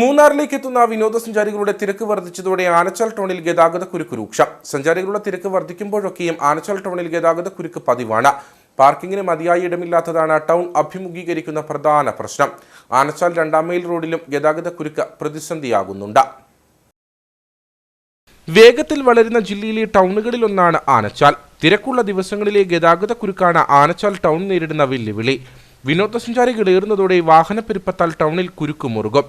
മൂന്നാറിലേക്ക് എത്തുന്ന വിനോദസഞ്ചാരികളുടെ തിരക്ക് വർദ്ധിച്ചതോടെ ആനച്ചാൽ ടൗണിൽ ഗതാഗത കുരുക്ക് രൂക്ഷം. സഞ്ചാരികളുടെ തിരക്ക് വർദ്ധിക്കുമ്പോഴൊക്കെയും ആനച്ചാൽ ടൗണിൽ ഗതാഗത കുരുക്ക് പതിവാണ്. പാർക്കിങ്ങിന് മതിയായ ഇടമില്ലാത്തതാണ് ടൗൺ അഭിമുഖീകരിക്കുന്ന പ്രധാന പ്രശ്നം. ആനച്ചാൽ രണ്ടാം മൈൽ റോഡിലും ഗതാഗത കുരുക്ക് പ്രതിസന്ധിയാകുന്നുണ്ട്. വേഗത്തിൽ വളരുന്ന ജില്ലയിലെ ടൗണുകളിലൊന്നാണ് ആനച്ചാൽ. തിരക്കുള്ള ദിവസങ്ങളിലെ ഗതാഗത കുരുക്കാണ് ആനച്ചാൽ ടൗൺ നേരിടുന്ന വെല്ലുവിളി. വിനോദസഞ്ചാരികൾ ഏറുന്നതോടെ വാഹനപ്പെരുപ്പത്താൽ ടൗണിൽ കുരുക്ക് മുറുകും.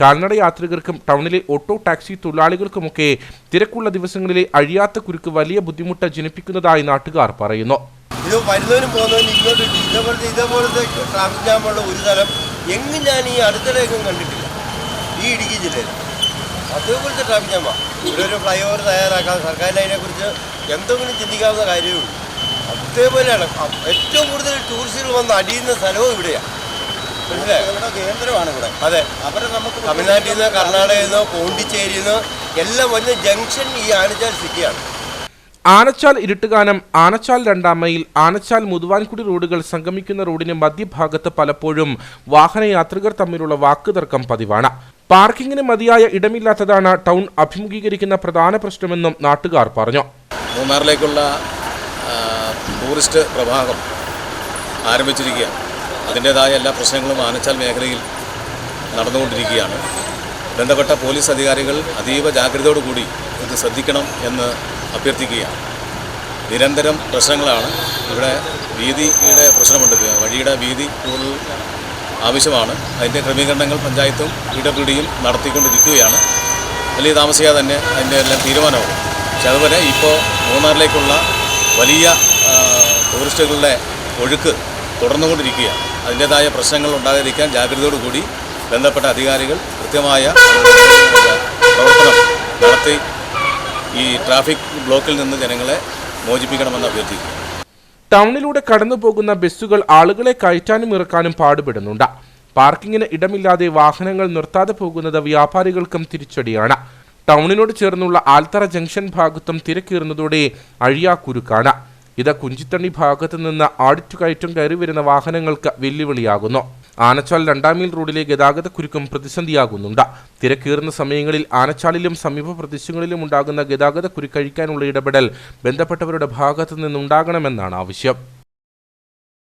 കാൽനട യാത്രികർക്കും ടൗണിലെ ഓട്ടോ ടാക്സി തൊഴിലാളികൾക്കുമൊക്കെ തിരക്കുള്ള ദിവസങ്ങളിലെ അഴിയാത്ത കുരുക്ക് വലിയ ബുദ്ധിമുട്ട് ജനിപ്പിക്കുന്നതായി നാട്ടുകാർ പറയുന്നു. ഇത് വരുന്നവരും പോകുന്നവരും ഇങ്ങോട്ട് ഇതേപോലത്തെ ഇതേപോലത്തെ ട്രാഫിക് ജാമുള്ള ഒരു സ്ഥലം എങ്ങും ഞാൻ ഈ അടുത്തിടെയൊക്കെ കണ്ടിട്ടില്ല. ഈ ഇടുക്കി ജില്ലയിൽ. അതേപോലത്തെ ട്രാഫിക് ജാമാണ് ഇവിടെ ഫ്ലൈ ഓവർ തയ്യാറാക്കാൻ സർക്കാരിന് അതിനെക്കുറിച്ച് എന്തെങ്കിലും ചിന്തിക്കാവുന്ന കാര്യമേ ഉള്ളൂ. അതേപോലെയാണ്. ഏറ്റവും കൂടുതൽ ടൂറിസ്റ്റുകൾ വന്ന് അടിയുന്ന സ്ഥലവും ഇവിടെയാണ് ഇവിടെ കേന്ദ്രമാണ് ഇവിടെ. അതെ. അവരെ നമുക്ക് തമിഴ്നാട്ടിൽ നിന്ന് കർണാടകയിൽ നിന്ന് പോണ്ടിച്ചേരിയിൽ നിന്ന് എല്ലാം വന്ന് ജംഗ്ഷൻ ഈ ആനച്ചാൽ സിറ്റിയാണ്. ആനച്ചാൽ ഇരുട്ടുകാനം ആനച്ചാൽ രണ്ടാം മൈൽ ആനച്ചാൽ മുതുവാൻകുടി റോഡുകൾ സംഗമിക്കുന്ന റോഡിന് മധ്യഭാഗത്ത് പലപ്പോഴും വാഹനയാത്രികർ തമ്മിലുള്ള വാക്കുതർക്കം പതിവാണ്. പാർക്കിങ്ങിന് മതിയായ ഇടമില്ലാത്തതാണ് ടൗൺ അഭിമുഖീകരിക്കുന്ന പ്രധാന പ്രശ്നമെന്നും നാട്ടുകാർ പറഞ്ഞു. മൂന്നാറിലേക്കുള്ള ടൂറിസ്റ്റ് പ്രവാഹം ആരംഭിച്ചിരിക്കുകയാണ്. അതിന്റേതായ എല്ലാ പ്രശ്നങ്ങളും ആനച്ചാൽ മേഖലയിൽ നടന്നുകൊണ്ടിരിക്കുകയാണ്. ബന്ധപ്പെട്ട പോലീസ് അധികാരികൾ അതീവ ജാഗ്രതയോടുകൂടി ഇത് ശ്രദ്ധിക്കണം എന്ന് അഭ്യർത്ഥിക്കുകയാണ്. നിരന്തരം പ്രശ്നങ്ങളാണ്. ഇവിടെ വീതിയുടെ പ്രശ്നമുണ്ട്. വഴിയുടെ വീതി കൂടുതൽ ആവശ്യമാണ്. അതിന്റെ ക്രമീകരണങ്ങൾ പഞ്ചായത്തും പി ഡബ്ല്യു ഡിയും നടത്തിക്കൊണ്ടിരിക്കുകയാണ്. വലിയ താമസിയാതെ തന്നെ അതിന്റെ എല്ലാം തീരുമാനമാവും പക്ഷെ അതുപോലെ ഇപ്പോൾ മൂന്നാറിലേക്കുള്ള വലിയ ടൂറിസ്റ്റുകളുടെ ഒഴുക്ക് തുടർന്നുകൊണ്ടിരിക്കുകയാണ്. അതിന്റേതായ പ്രശ്നങ്ങൾ ഉണ്ടാകാതിരിക്കാൻ ജാഗ്രതയോടുകൂടി ബന്ധപ്പെട്ട അധികാരികൾ കൃത്യമായ പ്രവർത്തനം നടത്തി ഈ ട്രാഫിക് ബ്ലോക്കിൽ നിന്ന് ജനങ്ങളെ മോചിപ്പിക്കണമെന്ന് അഭ്യർത്ഥിക്കുന്നു. ടൗണിലൂടെ കടന്നു പോകുന്ന ബസ്സുകൾ ആളുകളെ കയറ്റാനും ഇറക്കാനും പാടുപെടുന്നുണ്ട്. പാർക്കിങ്ങിന് ഇടമില്ലാതെ വാഹനങ്ങൾ നിർത്താതെ പോകുന്നത് വ്യാപാരികൾക്കും തിരിച്ചടിയാണ്. ടൗണിനോട് ചേർന്നുള്ള ആൽത്തറ ജംഗ്ഷൻ ഭാഗത്തും തിരക്കേറുന്നതോടെ അഴിയാക്കുരുക്കാണ്. ഇത് കുഞ്ചിത്തണ്ണി ഭാഗത്തു നിന്ന് ആടിറ്റുകയറ്റം കയറി വരുന്ന വാഹനങ്ങൾക്ക് വെല്ലുവിളിയാകുന്നു. ആനച്ചാൽ രണ്ടാം മീൽ റോഡിലെ ഗതാഗത കുരുക്കും പ്രതിസന്ധിയാകുന്നുണ്ട്. തിരക്കേറുന്ന സമയങ്ങളിൽ ആനച്ചാലിലും സമീപ പ്രദേശങ്ങളിലും ഉണ്ടാകുന്ന ഗതാഗത കുരുക്കഴിക്കാനുള്ള ഇടപെടൽ ബന്ധപ്പെട്ടവരുടെ ഭാഗത്തു നിന്നുണ്ടാകണമെന്നാണ് ആവശ്യം.